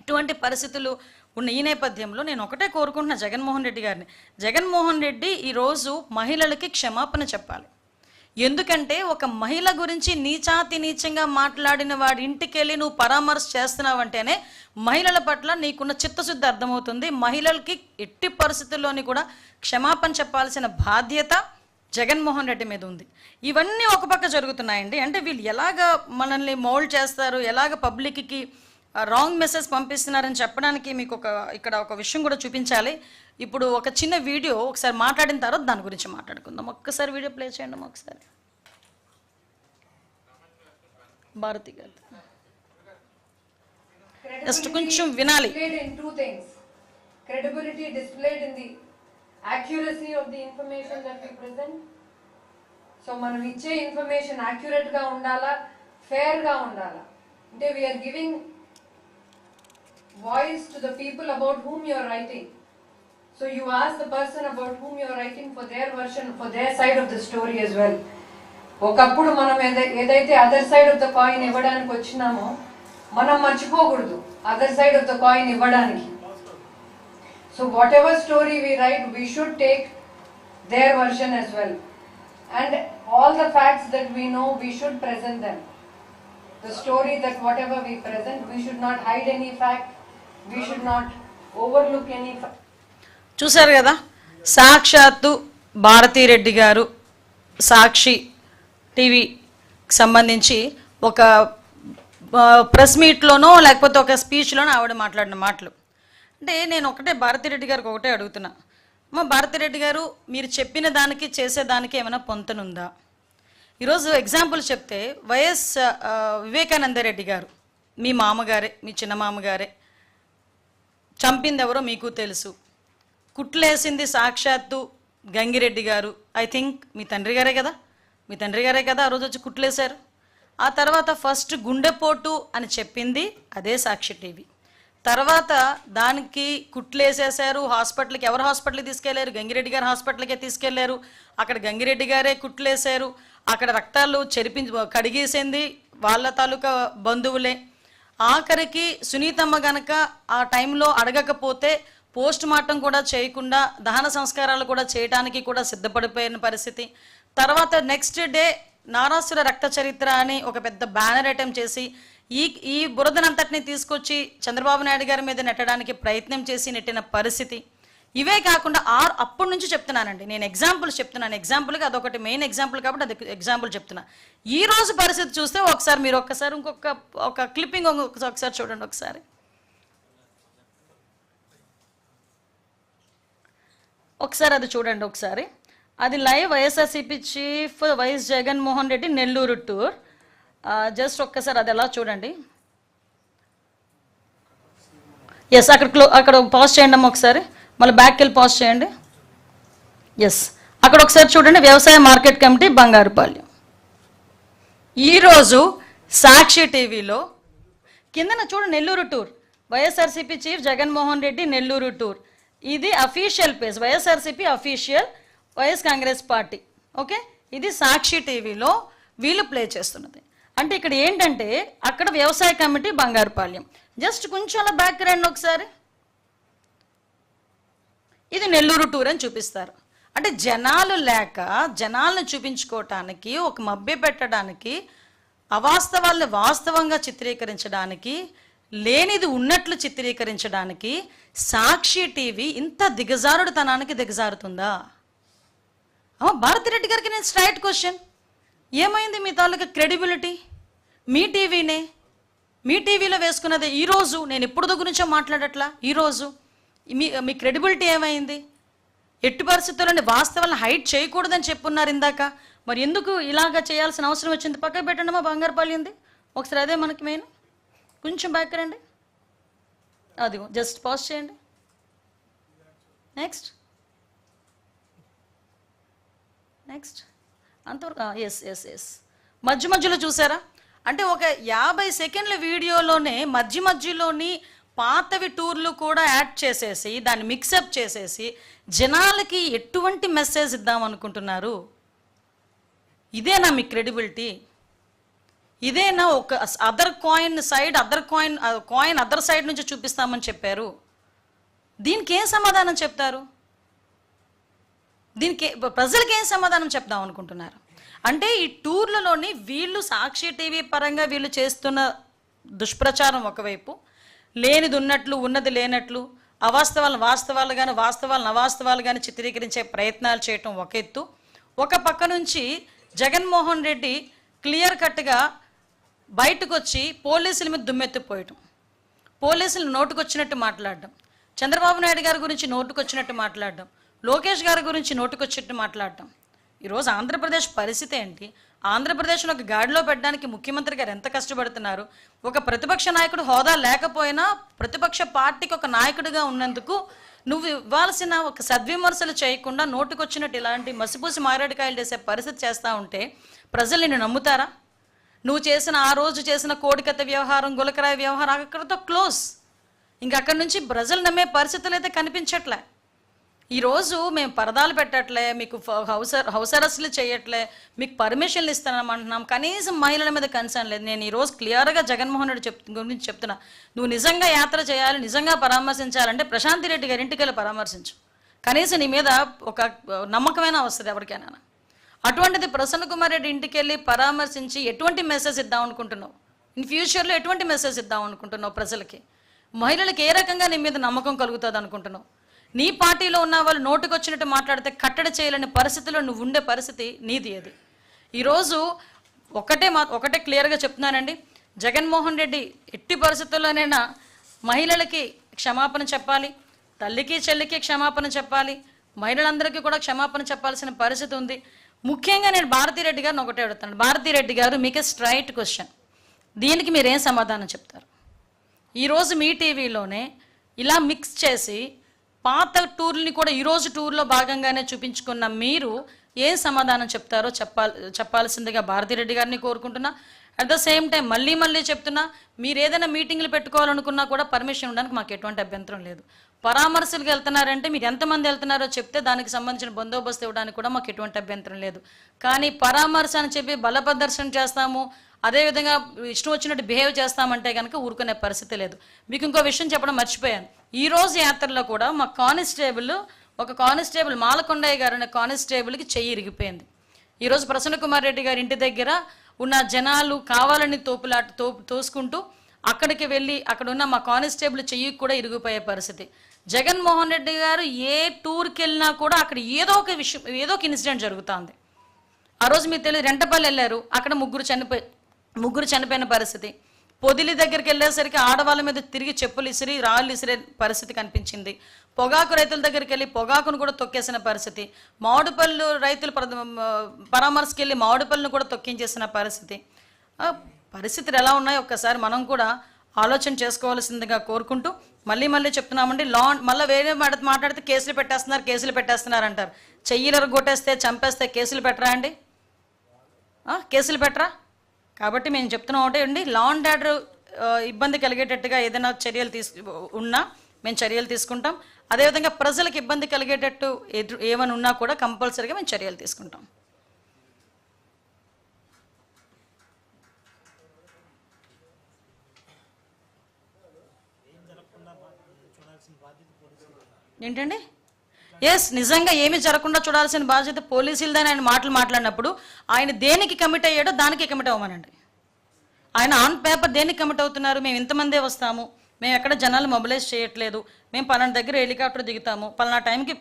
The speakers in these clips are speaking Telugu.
ఇటువంటి పరిస్థితులు ఉన్న ఈ నేపథ్యంలో నేను ఒకటే కోరుకుంటున్నా జగన్మోహన్ రెడ్డి గారిని. జగన్మోహన్ రెడ్డి ఈరోజు మహిళలకి క్షమాపణ చెప్పాలి. ఎందుకంటే ఒక మహిళ గురించి నీచాతి నీచంగా మాట్లాడిన వాడి ఇంటికి వెళ్ళి నువ్వు పరామర్శ చేస్తున్నావంటేనే మహిళల పట్ల నీకున్న చిత్తశుద్ధి అర్థమవుతుంది. మహిళలకి ఎట్టి పరిస్థితుల్లోని కూడా క్షమాపణ చెప్పాల్సిన బాధ్యత జగన్మోహన్ రెడ్డి మీద ఉంది. ఇవన్నీ ఒక పక్క జరుగుతున్నాయండి. అంటే వీళ్ళు ఎలాగ మనల్ని మౌల్డ్ చేస్తారు? ఎలాగ పబ్లిక్కి రాంగ్ మెసేజ్ పంపిస్తున్నారని చెప్పడానికి మీకు ఒక ఇక్కడ ఒక విషయం కూడా చూపించాలి. ఇప్పుడు ఒక చిన్న వీడియో ఒకసారి మాట్లాడిన తర్వాత దాని గురించి మాట్లాడుకుందాం. ఒక్కసారి వీడియో ప్లే చేయండి ఒకసారి. భారతి గారు. జస్ట్ కొంచెం వినాలి. Credibility displayed in the accuracy of the information that we present. So మనం ఇచ్చే ఇన్ఫర్మేషన్ యాక్యురేట్గా ఉండాలా? ఫేర్గా ఉండాలా? అంటే we are giving voice to the people about whom you are writing so you as the person about whom you are writing for their version for their side of the story as well ఒకప్పుడు మనం ఏదై- ఏదైతే other side of the coin ఇవ్వడానికి వచ్చినామో మనం మర్చిపోకూడదు other side of the coin ఇవ్వడానికి. So whatever story we write we should take their version as well and all the facts that we know we should present them the story that whatever we present, we should not hide any fact, we చూశారు కదా? సాక్షాత్తు భారతీరెడ్డి గారు సాక్షి టీవీకి సంబంధించి ఒక ప్రెస్ మీట్లోనో లేకపోతే ఒక స్పీచ్లోనో ఆవిడ మాట్లాడిన మాటలు. అంటే నేను ఒకటే భారతిరెడ్డి గారికి ఒకటే అడుగుతున్నా. మా భారతిరెడ్డి గారు మీరు చెప్పిన దానికి చేసేదానికి ఏమైనా పొంతనుందా? ఈరోజు ఎగ్జాంపుల్ చెప్తే వైఎస్ వివేకానందరెడ్డి గారు మీ మామగారే మీ చిన్న మామగారే చంపింది ఎవరో మీకు తెలుసు. కుట్లేసింది సాక్షాత్తు గంగిరెడ్డి గారు. ఐ థింక్ మీ తండ్రి గారే కదా? మీ తండ్రి గారే కదా ఆ రోజు వచ్చి కుట్లేశారు? ఆ తర్వాత ఫస్ట్ గుండెపోటు అని చెప్పింది అదే సాక్షి టీవీ. తర్వాత దానికి కుట్లేసేసారు హాస్పిటల్కి ఎవరు హాస్పిటల్కి తీసుకెళ్ళారు? గంగిరెడ్డి గారు హాస్పిటల్కే తీసుకెళ్ళారు. అక్కడ గంగిరెడ్డి గారే కుట్లేశారు. అక్కడ రక్తాలు చెరిపించి కడిగేసింది వాళ్ళ తాలూకా బంధువులే. ఆఖరికి సునీతమ్మ గనక ఆ టైంలో అడగకపోతే పోస్ట్ మార్టం కూడా చేయకుండా దహన సంస్కారాలు కూడా చేయడానికి కూడా సిద్ధపడిపోయిన పరిస్థితి. తర్వాత నెక్స్ట్ డే నారాసుర రక్త చరిత్ర అని ఒక పెద్ద బ్యానర్ ఐటెం చేసి ఈ ఈ బురదనంతటిని తీసుకొచ్చి చంద్రబాబు నాయుడు గారి మీద నెట్టడానికి ప్రయత్నం చేసి నెట్టిన పరిస్థితి. ఇవే కాకుండా ఆరు అప్పటి నుంచి చెప్తున్నానండి. నేను ఎగ్జాంపుల్ చెప్తున్నాను. ఎగ్జాంపుల్గా అదొకటి మెయిన్ ఎగ్జాంపుల్ కాబట్టి అది ఎగ్జాంపుల్ చెప్తున్నా. ఈ రోజు పరిస్థితి చూస్తే ఒకసారి మీరు ఒక్కసారి ఇంకొక ఒక క్లిప్పింగ్ ఒకసారి చూడండి ఒకసారి. ఒకసారి అది చూడండి ఒకసారి. అది live YSRCP chief YS Jaganmohan Reddy Nellore tour. Just ఒక్కసారి అది ఎలా చూడండి. ఎస్ అక్కడ క్లో అక్కడ పాజ్ చేయండి అమ్మ ఒకసారి. మళ్ళీ బ్యాక్కి వెళ్ళి పాస్ చేయండి. ఎస్ అక్కడ ఒకసారి చూడండి వ్యవసాయ మార్కెట్ కమిటీ బంగారుపాలెం ఈరోజు సాక్షి టీవీలో కిందన చూడు Nellore tour YSRCP chief Jaganmohan Reddy Nellore tour ఇది official page YSRCP official YS Congress party. Okay ఇది సాక్షి టీవీలో వీళ్ళు ప్లే చేస్తున్నది. అంటే ఇక్కడ ఏంటంటే అక్కడ వ్యవసాయ కమిటీ బంగారుపాలెం జస్ట్ కొంచెం అలా బ్యాక్ రండి ఒకసారి. ఇది నెల్లూరు టూర్ అని చూపిస్తారు. అంటే జనాలు లేక జనాలను చూపించుకోవటానికి ఒక మభ్య పెట్టడానికి అవాస్తవాల్ని వాస్తవంగా చిత్రీకరించడానికి లేనిది ఉన్నట్లు చిత్రీకరించడానికి సాక్షి టీవీ ఇంత దిగజారుడుతనానికి దిగజారుతుందా? అమ్మ భారతిరెడ్డి గారికి నేను స్ట్రైట్ క్వశ్చన్ ఏమైంది మీ తాలూకా క్రెడిబిలిటీ మీ టీవీనే? మీ టీవీలో వేసుకున్నది ఈరోజు నేను ఎప్పుడు గురించో మాట్లాడట్లా? ఈరోజు మీ మీ క్రెడిబిలిటీ ఏమైంది? ఎట్టి పరిస్థితుల్లోని వాస్తవాలను హైట్ చేయకూడదని చెప్పున్నారు ఇందాక. మరి ఎందుకు ఇలాగా చేయాల్సిన అవసరం వచ్చింది? పక్కకు పెట్టండి మా ఉంది. ఒకసారి అదే మనకి మెయిన్ కొంచెం బ్యాక్ రండి. అదిగో జస్ట్ పాజ్ చేయండి. నెక్స్ట్ నెక్స్ట్ అంతవరకు ఎస్ ఎస్ ఎస్ మధ్య మధ్యలో చూసారా? అంటే ఒక యాభై సెకండ్ల వీడియోలోనే మధ్య మధ్యలోని పాతవి టూర్లు కూడా యాడ్ చేసేసి దాన్ని మిక్సప్ చేసేసి జనాలకి ఎటువంటి మెసేజ్ ఇద్దాం అనుకుంటున్నారు? ఇదేనా మీ క్రెడిబిలిటీ ఇదేనా ఒక other coin side other coin coin other side నుంచి చూపిస్తామని చెప్పారు? దీనికి ఏం సమాధానం చెప్తారు? దీనికి ఏ- ఏం సమాధానం చెప్దాం అనుకుంటున్నారు? అంటే ఈ టూర్లలోని వీళ్ళు సాక్షి టీవీ పరంగా వీళ్ళు చేస్తున్న దుష్ప్రచారం ఒకవైపు లేనిది ఉన్నట్లు ఉన్నది లేనట్లు అవాస్తవాలను వాస్తవాలు కానీ వాస్తవాలను అవాస్తవాలు కానీ చిత్రీకరించే ప్రయత్నాలు చేయటం ఒక ఎత్తు. ఒక పక్క నుంచి జగన్మోహన్ రెడ్డి క్లియర్ కట్గా బయటకు వచ్చి పోలీసుల మీద దుమ్మెత్తిపోయటం పోలీసులు నోటుకొచ్చినట్టు మాట్లాడడం చంద్రబాబు నాయుడు గారి గురించి నోటుకొచ్చినట్టు మాట్లాడడం లోకేష్ గారి గురించి నోటుకొచ్చినట్టు మాట్లాడడం ఈరోజు ఆంధ్రప్రదేశ్ పరిస్థితి ఏంటి? ఆంధ్రప్రదేశ్ను ఒక గాడిలో పెట్టడానికి ముఖ్యమంత్రి గారు ఎంత కష్టపడుతున్నారు? ఒక ప్రతిపక్ష నాయకుడు హోదా లేకపోయినా ప్రతిపక్ష పార్టీకి ఒక నాయకుడిగా ఉన్నందుకు నువ్వు ఇవ్వాల్సిన ఒక సద్విమర్శలు చేయకుండా నోటుకొచ్చినట్టు ఇలాంటి మసిపూసి మారేడుకాయలు చేసే పరిస్థితి చేస్తూ ఉంటే ప్రజలు నిన్ను నమ్ముతారా? నువ్వు చేసిన ఆ రోజు చేసిన కోడికత్త వ్యవహారం గులకరాయ వ్యవహారం అక్కడితో క్లోజ్. ఇంక అక్కడి నుంచి ప్రజలు నమ్మే పరిస్థితులు అయితే కనిపించట్లే. ఈరోజు మేము పరదాలు పెట్టట్లే మీకు హౌస్ హౌస్ అరెస్టులు చేయట్లే మీకు పర్మిషన్లు ఇస్తానమంటున్నాం కనీసం మహిళల మీద కన్సర్న్ లేదు. నేను ఈరోజు క్లియర్గా జగన్మోహన్ రెడ్డి చెప్ గురించి చెప్తున్నా. నువ్వు నిజంగా యాత్ర చేయాలి నిజంగా పరామర్శించాలంటే ప్రశాంతి రెడ్డి గారి ఇంటికి వెళ్ళి పరామర్శించు. కనీసం నీ మీద ఒక నమ్మకమైన వస్తుంది ఎవరికైనా. అటువంటిది ప్రసన్న కుమార్ రెడ్డి ఇంటికి వెళ్ళి పరామర్శించి ఎటువంటి మెసేజ్ ఇద్దాం అనుకుంటున్నావు? ఇన్ ఫ్యూచర్లో ఎటువంటి మెసేజ్ ఇద్దాం అనుకుంటున్నావు ప్రజలకి? మహిళలకు ఏ రకంగా నీ మీద నమ్మకం కలుగుతుంది అనుకుంటున్నావు? నీ పార్టీలో ఉన్న వాళ్ళు నోటుకొచ్చినట్టు మాట్లాడితే కట్టడి చేయలేని పరిస్థితిలో నువ్వు ఉండే పరిస్థితి నీది అది ఈరోజు ఒకటే మా ఒకటే క్లియర్గా చెప్తున్నానండి. జగన్మోహన్ రెడ్డి ఎట్టి పరిస్థితుల్లోనైనా మహిళలకి క్షమాపణ చెప్పాలి తల్లికి చెల్లికి క్షమాపణ చెప్పాలి మహిళలందరికీ కూడా క్షమాపణ చెప్పాల్సిన పరిస్థితి ఉంది. ముఖ్యంగా నేను భారతీరెడ్డి గారిని ఒకటే అడుగుతాను భారతీరెడ్డి గారు మీకే స్ట్రైట్ క్వశ్చన్ దీనికి మీరేం సమాధానం చెప్తారు? ఈరోజు మీ టీవీలోనే ఇలా మిక్స్ చేసి పాత టూర్ని కూడా ఈరోజు టూర్లో భాగంగానే చూపించుకున్న మీరు ఏం సమాధానం చెప్తారో చెప్పాలి చెప్పాల్సిందిగా భారతిరెడ్డి గారిని కోరుకుంటున్నా. అట్ ద సేమ్ టైం మళ్ళీ మళ్ళీ చెప్తున్నా మీరు ఏదైనా మీటింగ్లు పెట్టుకోవాలనుకున్నా కూడా పర్మిషన్ ఉండడానికి మాకు ఎటువంటి అభ్యంతరం లేదు. పరామర్శలకు వెళ్తున్నారంటే మీరు ఎంతమంది వెళ్తున్నారో చెప్తే దానికి సంబంధించిన బందోబస్తు ఇవ్వడానికి కూడా మాకు ఎటువంటి అభ్యంతరం లేదు. కానీ పరామర్శ అని చెప్పి బలప్రదర్శన చేస్తాము అదేవిధంగా ఇష్టం వచ్చినట్టు బిహేవ్ చేస్తామంటే కనుక ఊరుకునే పరిస్థితి లేదు. మీకు ఇంకో విషయం చెప్పడం మర్చిపోయాను. ఈ రోజు యాత్రలో కూడా మా కానిస్టేబుల్ ఒక కానిస్టేబుల్ మాలకొండయ్య గారు అనే కానిస్టేబుల్కి చెయ్యి ఇరిగిపోయింది. ఈరోజు ప్రసన్న కుమార్ రెడ్డి గారి ఇంటి దగ్గర ఉన్న జనాలు కావాలని తోపులాట తో తోసుకుంటూ అక్కడికి వెళ్ళి అక్కడ ఉన్న మా కానిస్టేబుల్ చెయ్యి కూడా ఇరిగిపోయే పరిస్థితి. జగన్మోహన్ రెడ్డి గారు ఏ టూర్కి వెళ్ళినా కూడా అక్కడ ఏదో ఒక విషయం ఏదో ఒక ఇన్సిడెంట్ జరుగుతుంది. ఆ రోజు మీకు తెలియదు రెంటపల్లి వెళ్ళారు అక్కడ ముగ్గురు చనిపోయి ముగ్గురు చనిపోయిన పరిస్థితి. పొదిలి దగ్గరికి వెళ్ళేసరికి ఆడవాళ్ళ మీద తిరిగి చెప్పులు ఇసిరి రాళ్ళు ఇసిరే పరిస్థితి కనిపించింది. పొగాకు రైతుల దగ్గరికి వెళ్ళి పొగాకును కూడా తొక్కేసిన పరిస్థితి. మామిడిపళ్ళు రైతులు పరామర్శకి వెళ్ళి మామిడిపళ్ళను కూడా తొక్కించేసిన పరిస్థితి. పరిస్థితులు ఎలా ఉన్నాయో ఒక్కసారి మనం కూడా ఆలోచన చేసుకోవాల్సిందిగా కోరుకుంటూ మళ్ళీ మళ్ళీ చెప్తున్నామండి. లా మళ్ళీ వేరే మాట మాట్లాడితే కేసులు పెట్టేస్తున్నారు కేసులు పెట్టేస్తున్నారు అంటారు. చెయ్యిలరు కొట్టేస్తే చంపేస్తే కేసులు పెట్టరా అండి? కేసులు పెట్టరా? కాబట్టి మేము చెప్తున్నాం ఒకటే అండి లా అండ్ ఆర్డర్ ఇబ్బంది కలిగేటట్టుగా ఏదైనా చర్యలు తీసు ఉన్నా మేము చర్యలు తీసుకుంటాం. అదేవిధంగా ప్రజలకు ఇబ్బంది కలిగేటట్టు ఎదురు ఏమైనా ఉన్నా కూడా కంపల్సరీగా మేము చర్యలు తీసుకుంటాం. ఏంటండి? ఎస్ నిజంగా ఏమి జరగకుండా చూడాల్సిన బాధ్యత పోలీసులదని ఆయన మాటలు మాట్లాడినప్పుడు ఆయన దేనికి కమిట్ అయ్యాడో దానికి కమిట్ అవ్వమనండి. ఆయన ఆన్ పేపర్ దేనికి కమిట్ అవుతున్నారు? మేము ఇంతమందే వస్తాము. మేము ఎక్కడ జనాలు మొబిలైజ్ చేయట్లేదు. మేము పలానా దగ్గర హెలికాప్టర్ దిగుతాము. పలానా టైంకి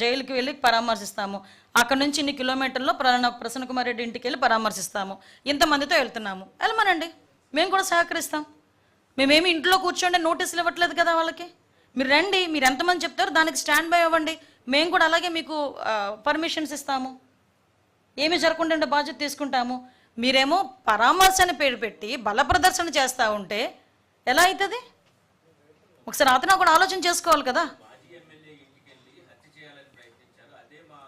జైలుకి వెళ్ళి పరామర్శిస్తాము. అక్కడ నుంచి ఇన్ని కిలోమీటర్లో పలానా ప్రసన్న కుమార్ రెడ్డి ఇంటికి వెళ్ళి పరామర్శిస్తాము. ఇంతమందితో వెళ్తున్నాము. వెళ్ళమనండి. మేము కూడా సహకరిస్తాం. మేమేమి ఇంట్లో కూర్చోండి నోటీసులు ఇవ్వట్లేదు కదా వాళ్ళకి? మీరు రండి మీరు ఎంతమంది చెప్తారో దానికి స్టాండ్ బై అవ్వండి. మేము కూడా అలాగే మీకు పర్మిషన్స్ ఇస్తాము. ఏమి జరగకుండా ఉండే బాధ్యత తీసుకుంటాము. మీరేమో పరామర్శ అని పేరు పెట్టి బల ప్రదర్శన చేస్తూ ఉంటే ఎలా అవుతుంది ఒకసారి అతను కూడా ఆలోచన చేసుకోవాలి కదా మాజీ ఎమ్మెల్యే ఇంటికి వెళ్ళి హత్య చేయాలని ప్రయత్నించారు అదే మా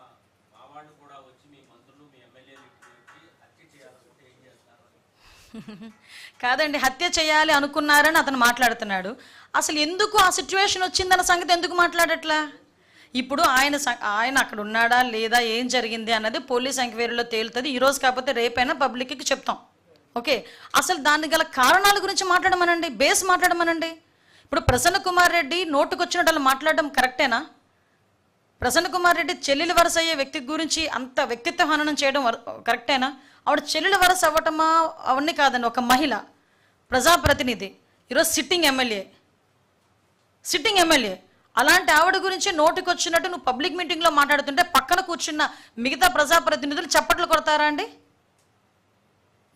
మా వాళ్ళు కూడా వచ్చి మీ మంత్రులు మీ ఎమ్మెల్యేలు ఇంటికి వచ్చి హత్య చేయాలనుకుంటే ఏం చేస్తారు కాదండి హత్య చేయాలి అనుకున్నారని అతను మాట్లాడుతున్నాడు. అసలు ఎందుకు ఆ సిచ్యువేషన్ వచ్చిందన్న సంగతి ఎందుకు మాట్లాడట్లా? ఇప్పుడు ఆయన ఆయన అక్కడ ఉన్నాడా లేదా ఏం జరిగింది అన్నది పోలీస్ ఎంక్వైరీలో తేలుతుంది. ఈరోజు కాకపోతే రేపైనా పబ్లిక్కి చెప్తాం. ఓకే? అసలు దానికి గల కారణాల గురించి మాట్లాడమనండి బేస్ మాట్లాడమనండి. ఇప్పుడు ప్రసన్న కుమార్ రెడ్డి నోటుకొచ్చినట్టు అలా మాట్లాడడం కరెక్టేనా? ప్రసన్న కుమార్ రెడ్డి చెల్లెలు వరస అయ్యే వ్యక్తి గురించి అంత వ్యక్తిత్వ హననం చేయడం కరెక్టేనా? ఆవిడ చెల్లెలు వరస అవ్వటమా? అవన్నీ కాదండి ఒక మహిళ ప్రజాప్రతినిధి ఈరోజు సిట్టింగ్ ఎమ్మెల్యే. Sitting MLA. అలాంటి ఆవిడ గురించి నోటికి వచ్చినట్టు నువ్వు పబ్లిక్ మీటింగ్లో మాట్లాడుతుంటే పక్కన కూర్చున్న మిగతా ప్రజాప్రతినిధులు చప్పట్లు కొడతారా అండి?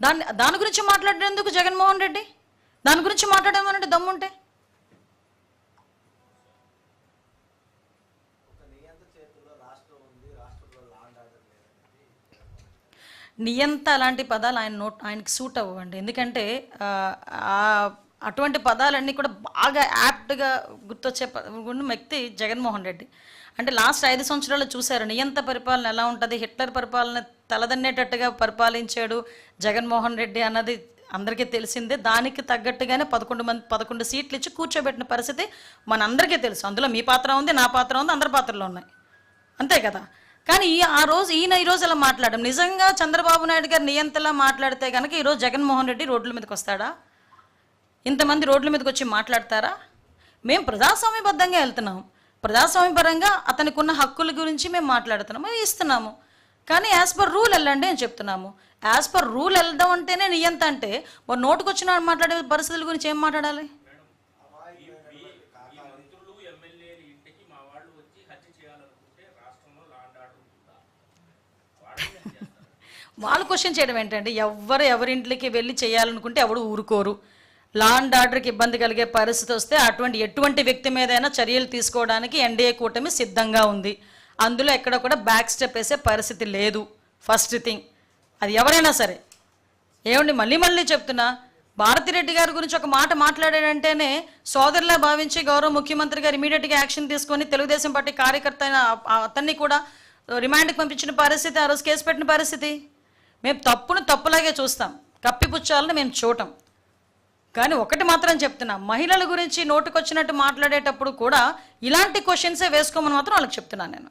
దాన్ని దాని గురించి మాట్లాడేందుకు జగన్మోహన్ రెడ్డి? దాని గురించి మాట్లాడేమనంటే దమ్ముంటే? నియంత అలాంటి పదాలు ఆయన నోట్ ఆయనకి సూట్ అవ్వండి ఎందుకంటే అటువంటి పదాలన్నీ కూడా బాగా యాప్ట్గా గుర్తొచ్చే వ్యక్తి జగన్మోహన్ రెడ్డి. అంటే లాస్ట్ ఐదు సంవత్సరాలు చూశారు నియంత పరిపాలన ఎలా ఉంటుంది హిట్లర్ పరిపాలన తలదన్నేటట్టుగా పరిపాలించాడు జగన్మోహన్ రెడ్డి అన్నది అందరికీ తెలిసిందే. దానికి తగ్గట్టుగానే పదకొండు మంది పదకొండు సీట్లు ఇచ్చి కూర్చోబెట్టిన పరిస్థితి మనందరికీ తెలుసు. అందులో మీ పాత్ర ఉంది నా పాత్ర ఉంది అందరి పాత్రలు ఉన్నాయి. అంతే కదా? కానీ ఈ ఆ రోజు ఈయన ఈ రోజు అలా మాట్లాడడం. నిజంగా చంద్రబాబు నాయుడు గారు నియంతలా మాట్లాడితే కనుక ఈరోజు జగన్మోహన్ రెడ్డి రోడ్ల మీదకి వస్తాడా? ఇంతమంది రోడ్ల మీదకి వచ్చి మాట్లాడతారా? మేము ప్రజాస్వామ్యబద్ధంగా వెళ్తున్నాం. ప్రజాస్వామ్యపరంగా అతనికి ఉన్న హక్కుల గురించి మేము మాట్లాడుతున్నాము ఇస్తున్నాము. కానీ యాజ్ పర్ రూల్ వెళ్ళండి అని చెప్తున్నాము. యాజ్ పర్ రూల్ వెళ్దాం అంటేనే నియంత అంటే మరి నోటుకొచ్చిన మాట్లాడే పరిస్థితుల గురించి ఏం మాట్లాడాలి ఈ మంత్రులు ఎమ్మెల్యేల ఇంటికి మా వాళ్ళు వచ్చి హత్య చేయాలనుకుంటే రాష్ట్రంలో లా అండ్ ఆర్డర్ ఉంటుందా వాళ్ళు ఏం చేస్తారు వాళ్ళు క్వశ్చన్ చేయడం ఏంటంటే ఎవరు ఎవరింట్లోకి వెళ్ళి చేయాలనుకుంటే ఎవడు ఊరుకోరు. లా అండ్ ఆర్డర్కి ఇబ్బంది కలిగే పరిస్థితి వస్తే అటువంటి ఎటువంటి వ్యక్తి మీదైనా చర్యలు తీసుకోవడానికి ఎన్డీఏ కూటమి సిద్ధంగా ఉంది. అందులో ఎక్కడ కూడా బ్యాక్ స్టెప్ వేసే పరిస్థితి లేదు. ఫస్ట్ థింగ్ అది ఎవరైనా సరే. ఏమండి మళ్ళీ మళ్ళీ చెప్తున్నా భారతిరెడ్డి గారి గురించి ఒక మాట మాట్లాడాడంటేనే సోదరులా భావించి గౌరవ ముఖ్యమంత్రి గారు ఇమీడియట్గా యాక్షన్ తీసుకొని తెలుగుదేశం పార్టీ కార్యకర్త అయిన అతన్ని కూడా రిమాండ్కి పంపించిన పరిస్థితి ఆ రోజు కేసు పెట్టిన పరిస్థితి. మేము తప్పును తప్పులాగే చూస్తాం. కప్పిపుచ్చాలని మేము చూడటం. కానీ ఒకటి మాత్రం చెప్తున్నా మహిళల గురించి నోటుకొచ్చినట్టు మాట్లాడేటప్పుడు కూడా ఇలాంటి క్వశ్చన్సే వేసుకోమని మాత్రం వాళ్ళకి చెప్తున్నాను నేను.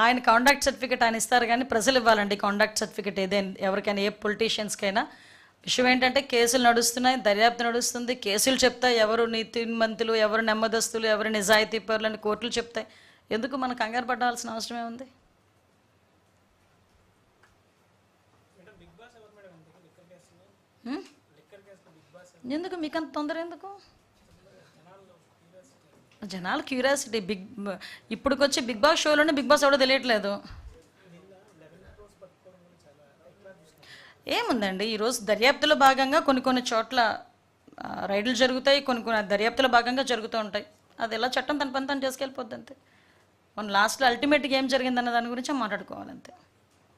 ఆయన కాండాక్ట్ సర్టిఫికేట్ ఆయన ఇస్తారు కానీ ప్రజలు ఇవ్వాలండి కాండాక్ట్ సర్టిఫికేట్ ఏదైనా ఎవరికైనా ఏ పొలిటీషియన్స్కైనా విషయం ఏంటంటే కేసులు నడుస్తున్నాయి దర్యాప్తు నడుస్తుంది కేసులు చెప్తాయి ఎవరు నీతిమంతులు ఎవరు నెమ్మదస్తులు ఎవరు నిజాయితీ పరులు అని కోర్టులు చెప్తాయి. ఎందుకు మనం కంగారు పడాల్సిన అవసరమే ఉంది? ఎందుకు? మీకు అంత తొందర ఎందుకు? జనాలు క్యూరియాసిటీ బిగ్ ఇప్పుడుకొచ్చి బిగ్ బాస్ షోలోనే బిగ్ బాస్ ఎవడో తెలియట్లేదు. ఏముందండి ఈరోజు దర్యాప్తులో భాగంగా కొన్ని కొన్ని చోట్ల రైడ్లు జరుగుతాయి కొన్ని కొన్ని దర్యాప్తులో భాగంగా జరుగుతూ ఉంటాయి. అది ఎలా చట్టం తన పని తను చేసుకెళ్ళిపోద్ది అంతే. మన లాస్ట్లో అల్టిమేట్గా ఏం జరిగిందన్న దాని గురించి మాట్లాడుకోవాలంతే.